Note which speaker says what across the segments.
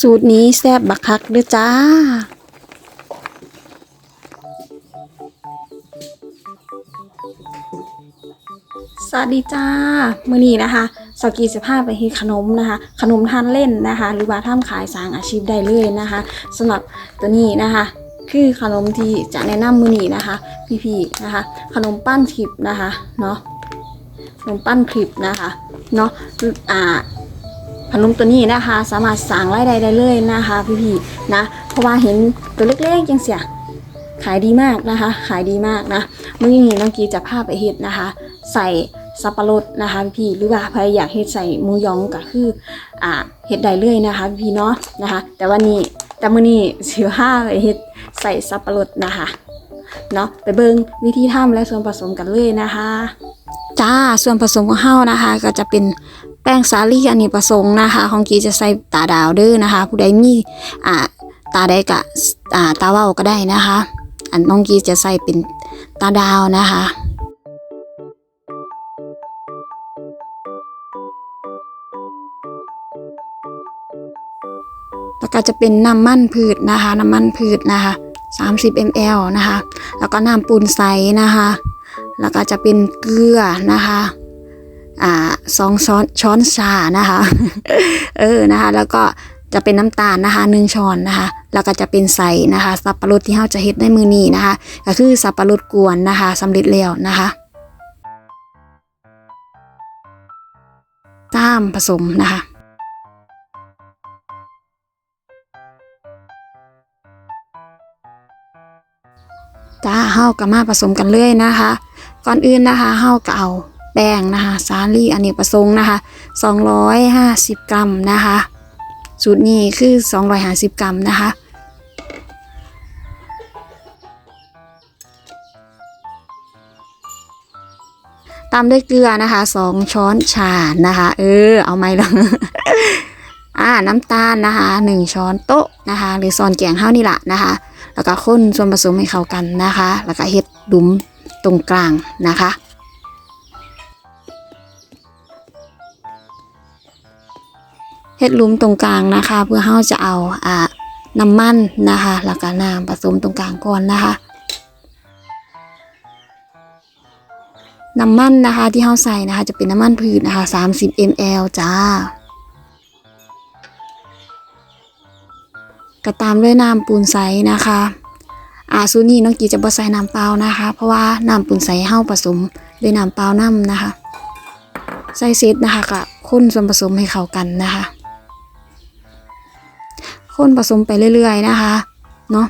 Speaker 1: สูตรนี้แซ่บบักคักเด้อจ้า สวัสดีจ้ามื้อนี้นะคะสกีสิพาไปเฮ็ดขนมนะคะ ขนมทานเล่นนะคะ หรือว่าทำขายสางอาชีพได้เลยนะคะสำหรับตัวนี้นะคะคือขนมที่จะแนะนำมือนี้นะคะ พี่ๆนะคะ ขนมปั้นคลิปนะคะเนาะขนมปั้นคลิปนะคะเนาะอ่า ขนมตัวนี้นะคะ สามารถสั่งรายได้ได้เลยนะคะพี่ๆนะ เพราะว่าเห็นตัวเล็กๆยังเสียขายดีมากนะคะ ขายดีมากนะมื่อนี้น้องกีจะพาไปเฮ็ดนะคะ ใส่สับปะรดนะคะพี่หรือว่าใครอยากเฮ็ดใส่มูยองก็คืออ่าเฮ็ดได้เลยนะคะพี่เนาะนะคะ แต่วันนี้แต่มื้อนี้สิพาไปเฮ็ดใส่สับปะรดนะคะเนาะไปเบิ่งวิธีทำและส่วนผสมกันเลยนะคะ จ้าส่วนผสมของเฮานะคะ ก็จะเป็น แป้งสาลี่อันนี้ประสงค์นะคะ ของกีจะใส่ตาดาวเด้อนะคะ ผู้ใดมีอ่าตาใดกะอ่าตาว้าก็ได้นะคะ อันน้องกีจะใส่เป็นตาดาวนะคะแล้วก็จะเป็นน้ำมันพืชนะคะ น้ำมันพืชนะคะ 30 ml นะคะ แล้วก็น้ำปูนใสนะคะ แล้วก็จะเป็นเกลือนะคะ อ่าสองช้อนช้อนชานะคะ เออนะคะ แล้วก็จะเป็นน้ำตาลนะคะหนึ่งช้อนนะคะ แล้วก็จะเป็นใส่นะคะ สับปะรดที่เราจะเฮ็ดในมือนี้นะคะ ก็คือสับปะรดกวนนะคะสำเร็จแล้วนะคะตามผสมนะคะจ้าเฮากับมาผสมกันเลยนะคะ ก่อนอื่นนะคะเฮาก็เอา แป้งนะคะสาลี่อเนกประสงค์นะคะ250 กรัมนะคะสูตรนี้คือ 250 กรัมนะคะตามด้วยเกลือนะคะ2ช้อนชานะคะ เออ เอาไหมล่ะอ่าน้ำตาลนะคะ1ช้อนโต๊ะนะคะ หรือซอนแกงเฮานี่แหละนะคะ แล้วก็คนส่วนผสมให้เข้ากันนะคะ แล้วก็เฮ็ดดุมตรงกลางนะคะ เฮ็ดหลุมตรงกลางนะคะ เพื่อเฮาจะเอาอ่าน้ำมันนะคะแล้วก็น้ำผสมตรงกลางก่อนนะคะ น้ำมันนะคะที่เฮาใส่นะคะ จะเป็นน้ำมันพืชนะคะ 30 ml จ้าก็ตามด้วยน้ำปูนใสนะคะอาสูนี้น้องกีจะบ่ใส่น้ำเปล่านะคะ เพราะว่าน้ำปูนใสเฮาผสมด้วยน้ำเปล่าน้ำนะคะ ใส่เซตนะคะก็คนส่วนผสมให้เข้ากันนะคะ คนผสมไปเรื่อยๆนะคะ เนาะ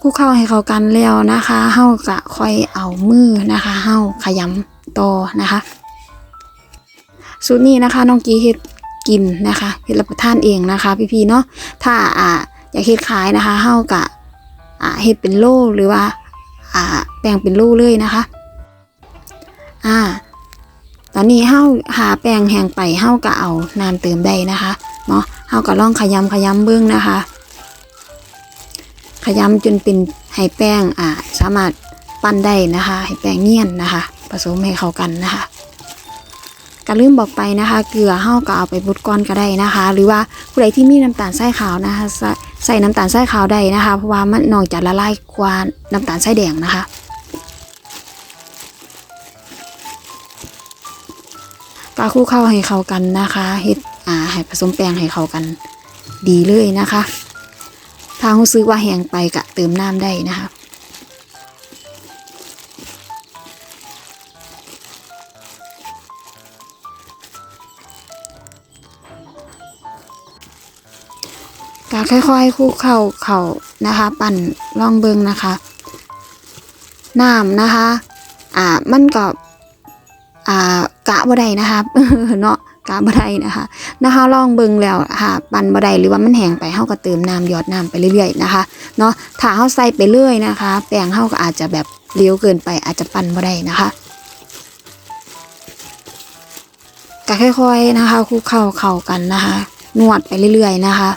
Speaker 1: คลุกเข้าให้เข้ากันแล้วนะคะเฮาก็ค่อยเอามือนะคะเฮาขยำต่อนะคะ สูตรนี้นะคะน้องกีเฮ็ดกินนะคะเฮ็ดรับประทานเองนะคะ พี่ๆเนาะถ้าอ่าอยากเฮ็ดขายนะคะเฮากะอ่าเฮ็ดเป็นโลหรือว่าอ่าแป้งเป็นโลเลยนะคะ อ่า ตอนนี้เฮาหาแป้งแห้งไปเฮาก็เอาน้ำเติมได้นะคะเนาะเฮาก็ลองขยำขยำเบิ่งนะคะ ขยำจนเป็นให้แป้งอ่าสามารถปั้นได้นะคะ ให้แป้งเนียนนะคะ ผสมให้เข้ากันนะคะก็ลืมบอกไปนะคะ เกลือเฮาก็เอาไปบดก้อนก็ได้นะคะ หรือว่าผู้ใดที่มีน้ำตาลทรายขาวนะคะ ใส่ใส่น้ำตาลทรายขาวได้นะคะ เพราะว่ามันนอกจากละลายกว่าน้ำตาลทรายแดงนะคะ ก็คลุกเข้าให้เข้ากันนะคะเฮ็ดอ่าให้ผสมแป้งให้เข้ากันดีเลยนะคะถ้ารู้สึกว่าแห้งไปก็เติมน้ำได้นะคะก็ค่อยๆคลุกเข้าเข่านะคะ ปั่นล่องเบิงนะคะน้ำนะคะ อ่ามันก็อ่า บ่ได้นะคะเนาะกะบ่ได้นะคะนะคะลองเบิงแล้วค่ะปั่นบ่ได้หรือว่ามันแห้งไปเฮาก็เติมน้ำหยอดน้ำไปเรื่อยๆนะคะเนาะถ้าเฮาใส่ไปเรื่อยนะคะ แป้งเฮาก็อาจจะแบบเลี้ยวเกินไปอาจจะปั่นบ่ได้นะคะก็ค่อยๆนะคะคลุกเข้าเข้ากันนะคะ นวดไปเรื่อยๆนะคะ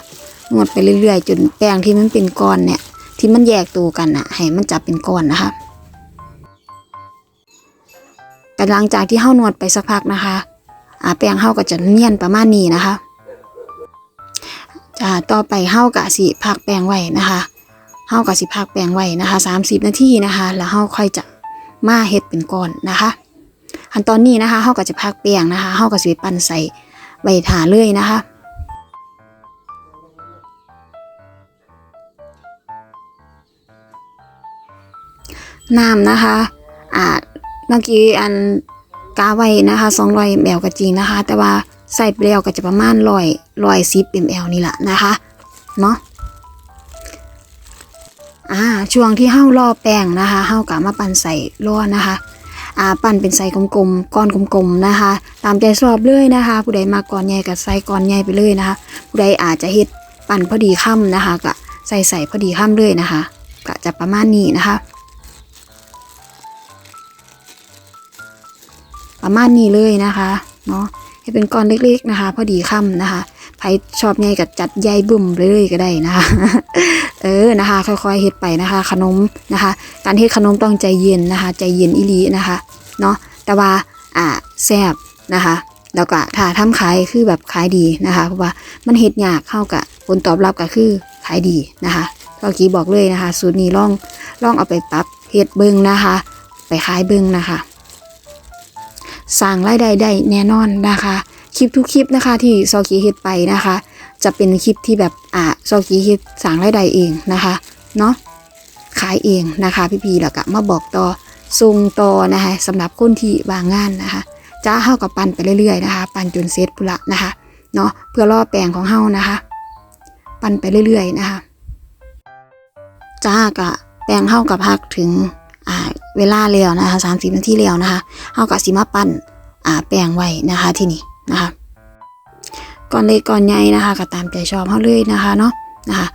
Speaker 1: นวดไปเรื่อยๆจนแป้งที่มันเป็นก้อนเนี่ย ที่มันแยกตัวกันอะให้มันจับเป็นก้อนนะคะ ก็หลังจากที่เฮานวดไปสักพักนะคะอ่าแป้งเฮาก็จะเนียนประมาณนี้นะคะจ้าต่อไปเฮากะสิพักแป้งไว้นะคะเฮากะสิพักแป้งไว้นะคะ 30 นาทีนะคะ แล้วเฮาค่อยจะมาเฮ็ดเป็นก้อนนะคะอันตอนนี้นะคะเฮาก็จะพักแป้งนะคะเฮาก็สิปั้นใส่ใบถาเลยนะคะน้ำนะคะอ่า เมื่อกี้อันกาไว้นะคะ200 ml ก็จริงนะคะ แต่ว่าใส่ไปแล้วก็จะประมาณ100 110 ml นี่แหละนะคะเนาะอ่าช่วงที่เฮารอแป้งนะคะเฮากะมาปั่นใส่ล้อนะคะอ่าปั่นเป็นใส่กลมๆก้อนกลมๆนะคะ ตามใจชอบเลยนะคะ ผู้ใดมาก้อนใหญ่ก็ใส่ก้อนใหญ่ไปเลยนะคะ ผู้ใดอาจจะเฮ็ดปั่นพอดีค่ำนะคะก็ใส่ใส่พอดีค่ำเลยนะคะก็จะประมาณนี้นะคะ ประมาณนี้เลยนะคะเนาะให้เป็นก้อนเล็กๆนะคะ พอดีค่ำนะคะใครชอบใหญ่ก็จัดใหญ่บุ่มเลยก็ได้นะคะ เออนะคะ ค่อยๆเฮ็ดไปนะคะ ขนมนะคะ การเฮ็ดขนมต้องใจเย็นนะคะ ใจเย็นอีหลีนะคะเนาะแต่ว่าอ่าแซ่บนะคะแล้วก็ถ้าทำขายคือแบบขายดีนะคะเพราะว่ามันเฮ็ดยากเข้ากับผลตอบรับก็คือขายดีนะคะก็กี้บอกเลยนะคะ สูตรนี้ลองลองเอาไปปรับเฮ็ดเบิ่งนะคะ ไปขายเบิ่งนะคะ สร้างรายได้ได้แน่นอนนะคะ คลิปทุกคลิปนะคะที่ซอกีเฮ็ดไปนะคะ จะเป็นคลิปที่แบบอ่าซอกีเฮ็ดสร้างรายได้เองนะคะเนาะขายเองนะคะพี่ๆแล้วก็มาบอกต่อส่งต่อนะคะสำหรับคนที่วางงานนะคะจ้าเฮากับปั่นไปเรื่อยๆนะคะ ปั่นจนเสร็จพุละนะคะเนาะเพื่อล่อแปลงของเฮานะคะ ปั่นไปเรื่อยๆนะคะจ้ากะแปลงเฮากับพักถึง อ่าเวลาแล้วนะคะสามสิบนาทีแล้วนะคะเฮาก็สิมาปั้นอ่าแป้งไว้นะคะที่นี่นะคะก่อนเล็กก่อนใหญ่นะคะก็ตามใจชอบเฮาเลยนะคะเนาะนะคะ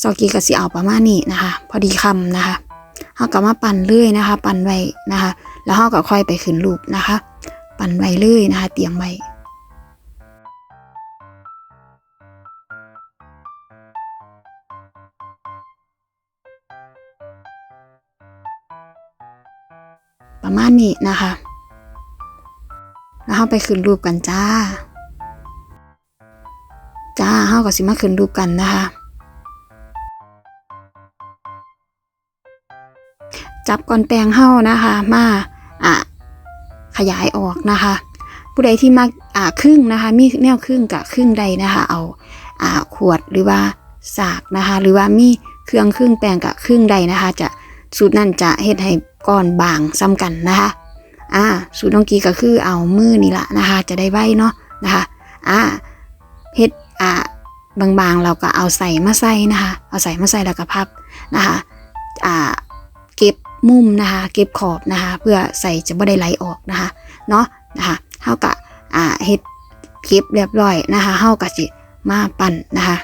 Speaker 1: ซอกีก็สิเอาประมาณนี้นะคะ พอดีคำนะคะเฮาก็มาปั่นเลยนะคะ ปั่นไว้นะคะ แล้วเฮาก็ค่อยไปขึ้นรูปนะคะ ปั่นไว้เลยนะคะ เตรียมไว้ ประมาณนี้นะคะ แล้วเราไปขึ้นรูปกันจ้า จ้าเฮาก็สิมาขึ้นรูปกันนะคะ จับก่อนแปลงเฮานะคะ มาอะขยายออกนะคะ ผู้ใดที่มักอ่าครึ่งนะคะ มีแนวครึ่งกับครึ่งใดนะคะ เอาอ่าขวดหรือว่าสากนะคะ หรือว่ามีเครื่องครึ่งแปลงกับครึ่งใดนะคะ จะสูตรนั้นจะเฮ็ดให้ ก้อนบางซ้ำกันนะคะอ่าสูตรน้องกีก็คือเอามือนี่ละนะคะ จะได้ไว้เนาะนะคะอ่าเฮ็ดอ่าบางๆเราก็เอาใส่มาใส่นะคะ เอาใส่มาใส่แล้วก็พับนะคะอ่าเก็บมุมนะคะ เก็บขอบนะคะ เพื่อใส่จะไม่ได้ไหลออกนะคะเนาะนะคะเฮากะอ่าเฮ็ดเก็บเรียบร้อยนะคะเฮากะสิมาปั่นนะคะ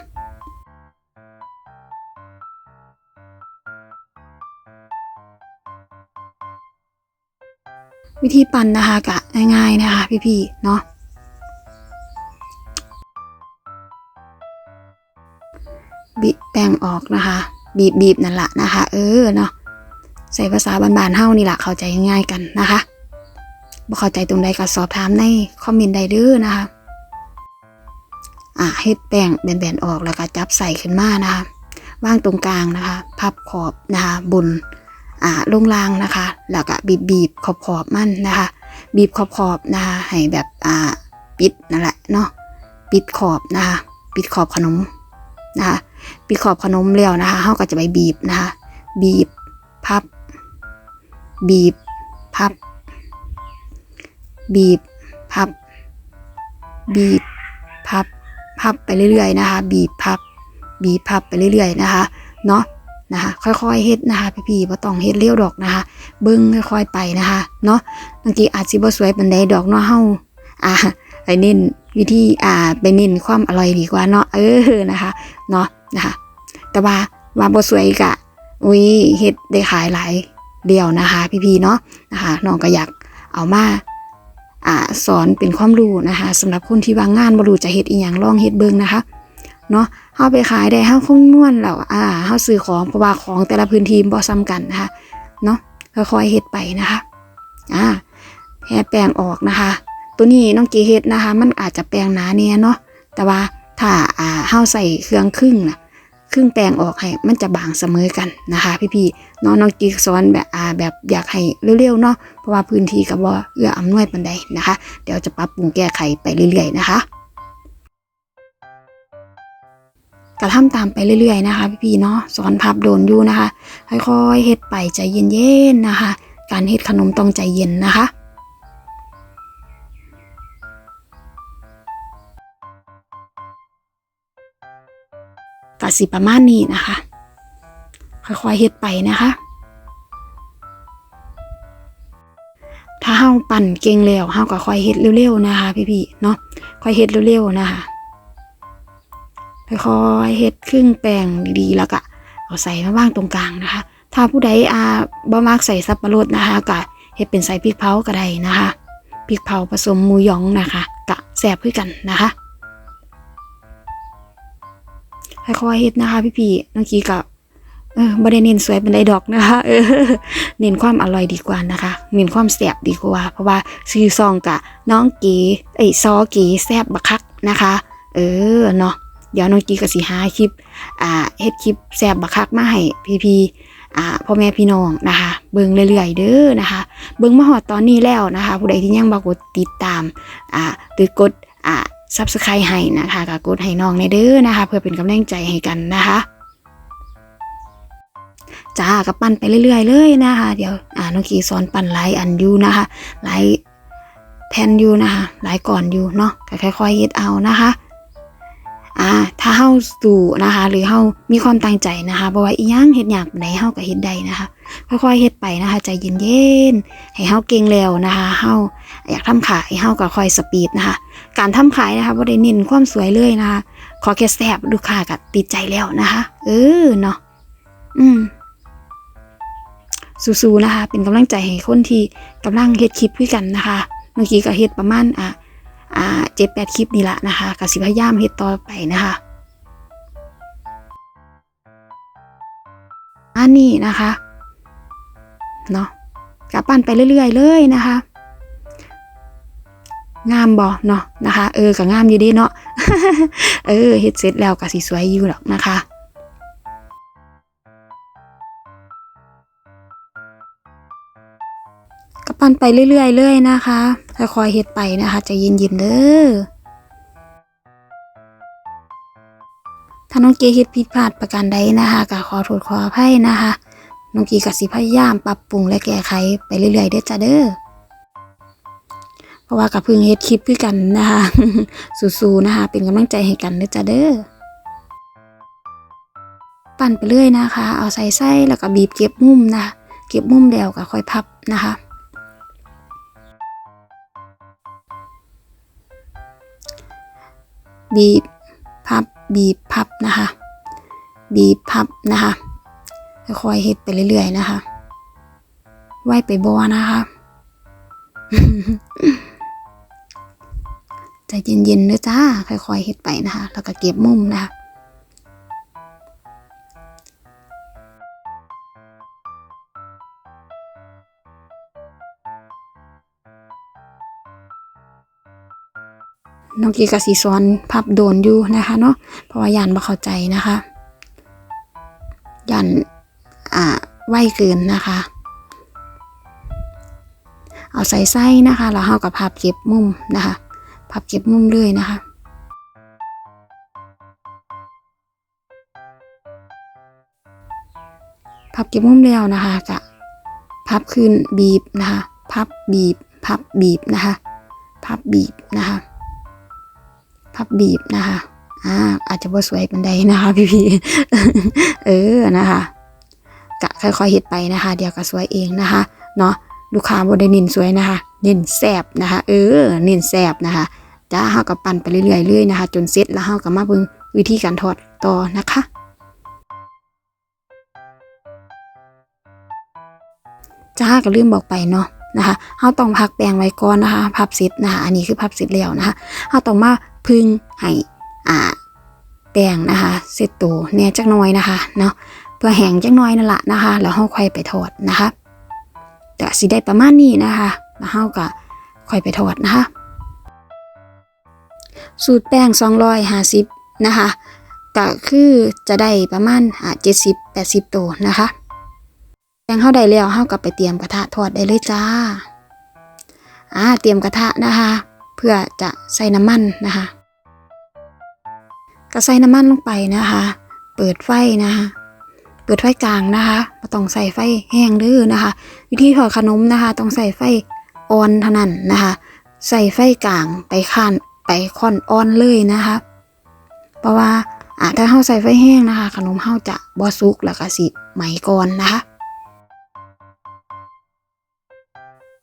Speaker 1: วิธีปั่นนะคะกะง่ายๆนะคะ พี่ๆเนาะบีบแป้งออกนะคะ บีบบีบนั่นแหละนะคะ เออเนาะใส่ภาษาบานๆเฮานี่แหละเข้าใจง่ายๆกันนะคะบ่เข้าใจตรงใดก็สอบถามในคอมเมนต์ใดเด้อนะคะอ่าเฮ็ดแป้งแบนๆออกแล้วก็จับใส่ขึ้นมานะคะวางตรงกลางนะคะ พับขอบนะคะบน อ่าลงล่างนะคะแล้วก็บีบบีบขอบขอบมันนะคะ บีบขอบขอบนะคะให้แบบอ่าปิดนั่นแหละเนาะปิดขอบนะคะ ปิดขอบขนมนะคะปิดขอบขนมแล้วนะคะเฮาก็จะไปบีบนะคะ บีบพับ บีบพับ บีบพับ บีบพับพับไปเรื่อยๆนะคะ บีบพับ บีบพับไปเรื่อยๆนะคะเนาะ นะคะ ค่อยๆเฮ็ดนะคะ พี่ๆบ่ต้องเฮ็ดเร็วดอกนะคะ เบิ่งค่อยๆไปนะคะเนาะบางทีอาจสิบ่สวยปานใดดอกเนาะเฮาอ่าไปเน้นวิธีอ่าไปเน้นความอร่อยดีกว่าเนาะเออนะคะเนาะนะคะแต่ว่าว่าบ่สวยกะอุ้ยเฮ็ดได้ขายหลายเดียวนะคะ พี่ๆเนาะนะคะน้องก็อยากเอามาอ่าสอนเป็นความรู้นะคะสำหรับคนที่วางงานบ่รู้จะเฮ็ดอีหยังลองเฮ็ดเบิ่งนะคะเนาะ เฮาไปขายได้เฮาคงนวลแล้วอ่าเฮาซื้อของเพราะว่าของแต่ละพื้นที่บ่ซ้ำกันนะคะเนาะค่อยๆเฮ็ดไปนะคะอ่าแผ่แป้งออกนะคะ ตัวนี้น้องเกเฮ็ดนะคะ มันอาจจะแป้งหนาเนี่ยเนาะแต่ว่าถ้าอ่าเฮาใส่เครื่องครึ่งนะครึ่งแป้งออกให้มันจะบางเสมอกันนะคะพี่ๆน้องน้องกิ๊กสอนแบบอ่าแบบอยากให้เร็วๆเนาะเพราะว่าพื้นที่กับว่าเอื้ออำนวยปันใดนะคะ เดี๋ยวจะปรับปรุงแก้ไขไปเรื่อยๆนะคะ กระทำตามไปเรื่อยๆนะคะ พี่ๆเนาะสอนพับโดนอยู่นะคะ ค่อยๆเฮ็ดไปใจเย็นๆนะคะ การเฮ็ดขนมต้องใจเย็นนะคะกสิประมาณนี้นะคะ ค่อยๆเฮ็ดไปนะคะ ถ้าเฮาปั่นเก่งแล้วเฮาก็ค่อยเฮ็ดเร็วๆนะคะ พี่ๆเนาะค่อยเฮ็ดเร็วๆนะคะ ค่อยๆเฮ็ดครึ่งแป้งดีๆ แล้วก็เอาใส่มาว่างตรงกลางนะคะ ถ้าผู้ใดอ่าบ่มักใส่สับปะรดนะคะก็เฮ็ดเป็นใส่พริกเผาก็ได้นะคะพริกเผาผสมมูยองนะคะกะแซ่บคือกันนะคะค่อยๆเฮ็ดนะคะ พี่ๆน้องกีกับเออบ่ได้เน้นสวยเป็นไดดอกนะคะเออเน้นความอร่อยดีกว่านะคะเน้นความแซ่บดีกว่า เพราะว่าซื้อซองกะน้องกีเอ้ซอกีแซ่บบักคักนะคะ เออเนาะ เดี๋ยวน้องกีก็สิหาคลิปอ่าเฮ็ดคลิปแซ่บบักคักมาให้พี่ๆอ่าพ่อแม่พี่น้องนะคะ เบิ่งเรื่อยๆเด้อนะคะ เบิ่งมาฮอดตอนนี้แล้วนะคะ ผู้ใดที่ยังบ่กดติดตามอ่าหรือกดอ่าซับสไครต์ให้นะคะก็กดให้น้องในเด้อนะคะ เพื่อเป็นกำลังใจให้กันนะคะจ้ากับปั้นไปเรื่อยๆเลยนะคะ เดี๋ยวอ่าน้องกีสอนปั้นหลายอันอยู่นะคะหลายแผ่นอยู่นะคะหลายก่อนอยู่เนาะก็ค่อยๆเฮ็ดเอานะคะ อ่าถ้าเฮาสู่นะคะ หรือเฮามีความตั้งใจนะคะบ่ว่าอีหยังเฮ็ดหยังปานเฮาก็เฮ็ดได้นะคะ ค่อยๆเฮ็ดไปนะคะ ใจเย็นๆให้เฮาเก่งแล้วนะคะเฮาอยากทำขายเฮาก็ค่อยสปีดนะคะ การทำขายนะคะบ่ได้เน้นความสวยเลยนะคะ ขอแค่แซ่บลูกค้าก็ติดใจแล้วนะคะ เออเนาะอืมสู้ๆนะคะ เป็นกำลังใจให้คนที่กำลังเฮ็ดคลิปด้วยกันนะคะ เมื่อกี้ก็เฮ็ดประมาณอ่า อ่าเจ็ดแปดคลิปนี่ละนะคะก็สิพยายามเฮ็ดต่อไปนะคะอันนี้นะคะเนาะกับปั้นไปเรื่อยๆเลยนะคะงามบ่เนาะนะคะ เออก็งามอยู่ดีเนาะเออเฮ็ดเสร็จแล้วก็สิสวยอยู่หรอกนะคะ ปั้นไปเรื่อยๆเลยนะคะค่อยๆเฮ็ดไปนะคะจะเย็นๆเด้อถ้าน้องเกเฮ็ดผิดพลาดประการใดนะคะก็ขอโทษขออภัยนะคะน้องกีก็สิพยายามปรับปรุงและแก้ไขไปเรื่อยๆเด้อจ้าเด้อเพราะว่ากับเพิ่งเฮ็ดคลิปด้วยกันนะคะสู้ๆนะคะ เป็นกำลังใจให้กันเด้อจ้าเด้อปั่นไปเรื่อยนะคะ เอาใส่ไส้แล้วก็บีบเก็บมุมนะะเก็บมุมแล้วก็ค่อยพับนะคะ บีบพับบีบพับนะคะ บีบพับนะคะค่อยๆเฮ็ดไปเรื่อยๆนะคะไหวไปบัวนะคะใจเย็นๆเด้อจ้าค่อยๆเฮ็ดไปนะคะ แล้วก็เก็บมุมนะคะ น้องกีกสีสอนพับโดนอยู่นะคะเนาะเพราะว่ายานบ่เข้าใจนะคะยานอ่าไหวเกินนะคะ เอาใส่ไส้นะคะแล้วเฮากับพับเก็บมุมนะคะพับเก็บมุมเลยนะคะพับเก็บมุมแล้วนะคะกะพับขึ้นบีบนะคะ พับบีบ พับบีบนะคะ พับบีบนะคะ พับบีบนะคะอ่าอาจจะบ่สวยเป็นใดนะคะพี่พี่ๆเออนะคะกะค่อยๆเฮ็ดไปนะคะ เดี๋ยวก็สวยเองนะคะเนาะลูกค้าบ่ได้น้นสวยนะคะเน้นแซบนะคะ เออเน้นแซบนะคะจ้าเฮาก็ปั่นไปเรื่อยๆเลยนะคะ จนเสร็จแล้วเฮาก็มาเบิ่งวิธีการทอดต่อนะคะจ้าก็ลืมบอกไปเนาะนะคะเฮาต้องพักแปรงไว้ก่อนนะคะ พับเสร็จนะคะ อันนี้คือพับเสร็จแล้วนะคะเฮาต้องมา พึ่งให้อ่าแป้งนะคะเสร็จตัวแน่จักน่อยนะคะเนาะเพื่อแห้งจักน่อยนั่นแหละนะคะ แล้วเฮาค่อยไปทอดนะคะแต่สิได้ประมาณนี้นะคะแล้วเฮาก็ค่อยไปทอดนะคะ สูตรแป้ง250นะคะก็คือจะได้ประมาณอ่า70 80ตัวนะคะแป้งเฮาได้แล้วเฮาก็ไปเตรียมกระทะทอดได้เลยจ้าอ่าเตรียมกระทะนะคะ เพื่อจะใส่น้ำมันนะคะก็ใส่น้ำมันลงไปนะคะ เปิดไฟนะคะเปิดไฟกลางนะคะไม่ต้องใส่ไฟแห้งเด้อนะคะ วิธีทอดขนมนะคะ ต้องใส่ไฟอ่อนเท่านั้นนะคะ ใส่ไฟกลางไปข้านไปค่อนอ่อนเลยนะคะ เพราะว่าอ่าถ้าเฮาใส่ไฟแห้งนะคะ ขนมเฮาจะบ่สุกแล้วก็สิไหมก่อนนะคะ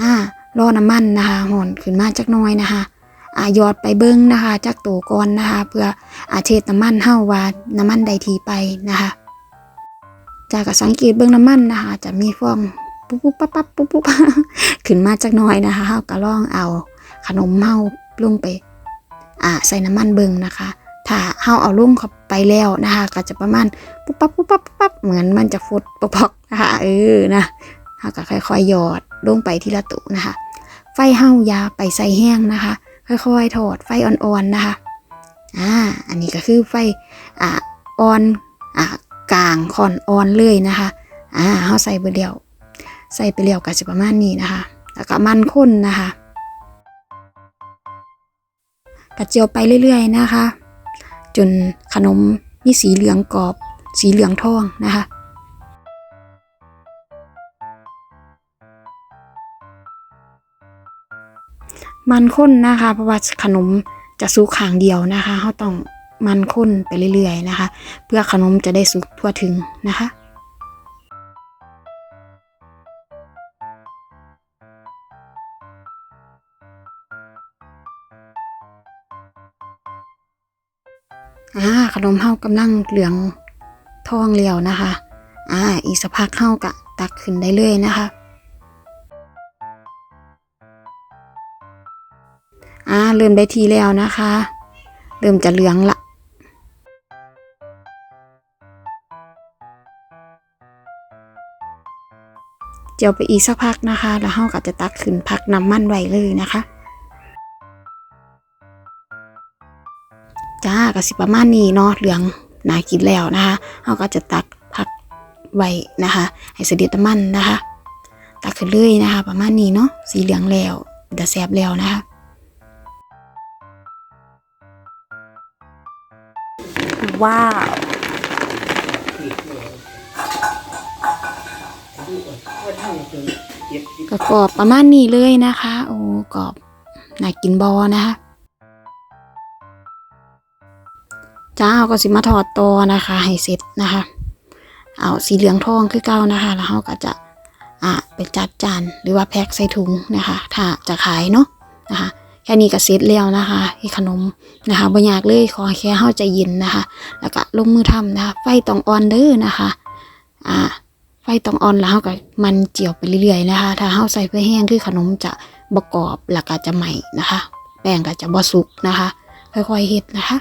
Speaker 1: อ่า รอน้ำมันนะคะหอนขึ้นมาจักน้อยนะคะอ่ายอดไปเบิ้งนะคะจากตัวก่อนนะคะ เพื่ออาเทศน้ำมันเฮาว่าน้ำมันใดทีไปนะคะจากกสังเกตเบื้องน้ำมันนะคะจะมีฟองปุ๊บปุ๊บปั๊บปั๊บปุ๊บปุ๊บขึ้นมาจากน้อยนะคะเฮาก็ลองเอาขนมเฮาลงไปอ่าใส่น้ำมันเบิ่งนะคะ ถ้าเฮาเอาลงเข้าไปแล้วนะคะ ก็จะประมาณปุ๊บปั๊บปุ๊บปั๊บปุ๊บปั๊บเหมือนมันจะฟุดปอกนะคะเออนะเฮาก็ค่อยๆหยอดลงไปทีละตุนะคะ ไฟเฮายาไปใส่แห้งนะคะ ค่อยๆทอดไฟอ่อนๆนะคะอ่าอันนี้ก็คือไฟอ่าอ่อนอ่ากลางค่อนอ่อนเลยนะคะอ่าเฮาใส่ไปเดียว ใส่ไปเดียวก็จะประมาณนี้นะคะ แล้วก็มันข้นนะคะกระเจียวไปเรื่อย ๆ นะคะ จนขนมมีสีเหลืองกรอบ สีเหลืองทองนะคะ มันข้นนะคะ เพราะว่าขนมจะสุกขางเดียวนะคะเขาต้องมันข้นไปเรื่อยๆนะคะ เพื่อขนมจะได้สุกทั่วถึงนะคะอ่าขนมเฮากำลังเหลืองทองเลียวนะคะ อ่า อีกสักพักเฮากะตักขึ้นได้เลยนะคะ อ่าเริ่มได้ทีแล้วนะคะ เริ่มจะเหลืองละเจียวไปอีกสักพักนะคะ แล้วเฮาก็จะตักขึ้นพักน้ำมันไว้เลยนะคะจ้าก็สิประมาณนี้เนาะเหลืองน่ากินแล้วนะคะเฮาก็จะตักพักไว้นะคะ ให้เสด็จน้ำมันนะคะ ตักขึ้นเลยนะคะ ประมาณนี้เนาะสีเหลืองแล้วจะแซบแล้วนะคะ
Speaker 2: ว้าว
Speaker 1: ก็กรอบประมาณนี้เลยนะคะ โอ้กรอบน่ากินบอนะคะจ้าเอาก็สิมาทอดตัวนะคะ ให้เสร็จนะคะ เอาสีเหลืองทองคือเก้านะคะ แล้วเราก็จะอะไปจัดจานหรือว่าแพ็คใส่ถุงนะคะ ถ้าจะขายเนาะนะคะ แค่นี้ก็เสร็จแล้วนะคะที่ขนมนะคะบ่ยากเลยขอแค่เฮาใจเย็นนะคะ แล้วก็ลงมือทำนะคะ ไฟต้องอ่อนเด้อนะคะ อ่า ไฟต้องอ่อนแล้วเฮาก็มันเจียวไปเรื่อยๆนะคะ ถ้าเฮาใส่เพื่อแห้งคือขนมจะประกอบแล้วก็จะใหม่นะคะ แป้งก็จะบ่สุกนะคะ ค่อยๆเฮ็ดนะคะ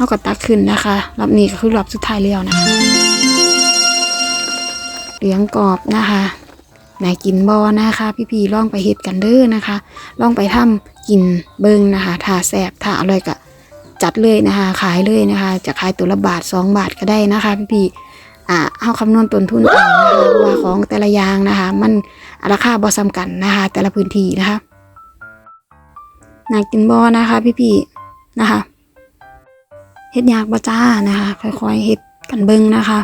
Speaker 1: เฮาก็ตักขึ้นนะคะรอบนี้ก็คือรอบสุดท้ายแล้วนะคะเหลืองกรอบนะคะน่ากินบอนะคะ พี่ๆลองไปเฮ็ดกันเด้อนะคะลองไปทำกินเบิงนะคะถ้าแซ่บถ้าอร่อยก็จัดเลยนะคะ ขายเลยนะคะ จะขายตัวละบาทสองบาทก็ได้นะคะ พี่ๆอ่าเฮาคำนวณต้นทุนเอานะคะว่าของแต่ละอย่างนะคะ มันราคาบ่ซ้ำกันนะคะ แต่ละพื้นที่นะคะน่ากินบอนะคะ พี่ๆนะคะ เฮ็ดยากบ่จ้านะคะ ค่อยๆเฮ็ดกันเบิ่งนะคะ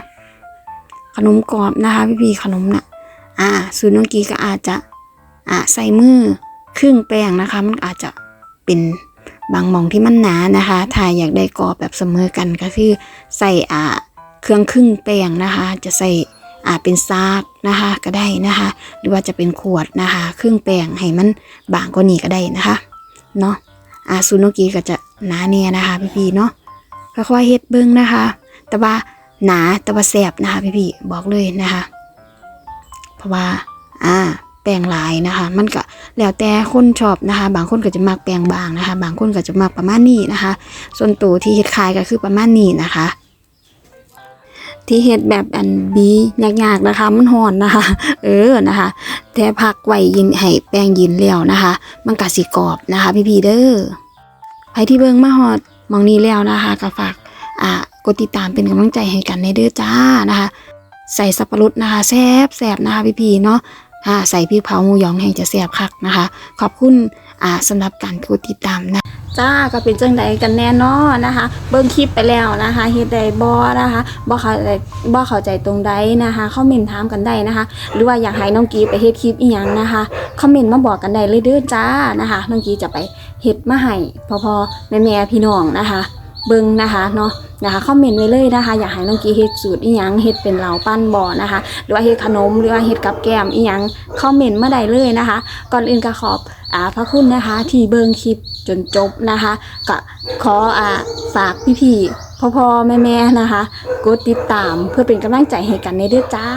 Speaker 1: ขนมกรอบนะคะ พี่พีขนมน่ะอ่า สูตรน้องกีก็อาจจะ อ่าใส่มือครึ่งแป้งนะคะ มันอาจจะเป็นบางหมองที่มันหนานะคะถ้าอยากได้กรอบแบบเสมอกันก็คือใส่อ่าเครื่องครึ่งแป้งนะคะ จะใส่อ่าเป็นซากนะคะก็ได้นะคะ หรือว่าจะเป็นขวดนะคะ ครึ่งแป้งให้มันบางกว่านี้ก็ได้นะคะเนาะอ่าสูตรน้อกีก็จะหนาเนี่ยนะคะพี่พีเนาะ ค่อยๆเฮ็ดเบิ่งนะคะ แต่ว่าหนาแต่ว่าแสบนะคะพี่ๆบอกเลยนะคะ เพราะว่าอ่าแป้งหลายนะคะ มันก็แล้วแต่คนชอบนะคะ บางคนก็จะมักแป้งบางนะคะ บางคนก็จะมักประมาณนี้นะคะ ส่วนตัวที่เฮ็ดขายก็คือประมาณนี้นะคะที่เฮ็ดแบบอันบียากๆนะคะ มันห่อนนะคะ เออนะคะแต่พักไว้ยินให้แป้งยินแล้วนะคะ มันก็สิกรอบนะคะ พี่ๆเด้อใครที่เบิงมาฮอด มองนี้แล้วนะคะก็ฝากอ่ากดติดตามเป็นกำลังใจให้กันในเด้อจ้านะคะ ใส่สับปะรดนะคะแซบแซบนะคะพี่พีเนาะอ่าใส่พริกเผาหมูยองแห่งจะแซบคักนะคะ ขอบคุณ อ่าสำหรับการกดติดตามนะจ้าก็เป็นจังใดกันแน่นอนนะคะ เบิ้งคลิปไปแล้วนะคะเฮ็ดใดบ่นะคะบ่เข้าใจบ่เข้าใจตรงใดนะคะคอมเมนต์ถามกันได้นะคะ หรือว่าอยากให้น้องกีไปเฮ็ดคลิปอีหยังนะคะคอมเมนต์มาบอกกันได้เลยเด้อจ้านะคะ น้องกีจะไปเฮ็ดมาให้พอๆแม่ๆพี่น้องนะคะ เบิ่งนะคะเนาะนะคะคอมเมนต์ไว้เลยนะคะ อยากให้น้องกีเฮ็ดสูตรอีหยังเฮ็ดเป็นเหลาปั้นบ่อนะคะ หรือว่าเฮ็ดขนมหรือว่าเฮ็ดกับแก้มอีหยังคอมเมนต์มาได้เลยนะคะ ก่อนอื่นก็ขอบอ่าพระคุณนะคะ ที่เบิ่งคลิปจนจบนะคะ ก็ขออ่าฝากพี่ๆพ่อๆแม่ๆนะคะ กดติดตามเพื่อเป็นกำลังใจให้กันในเด้อจ้า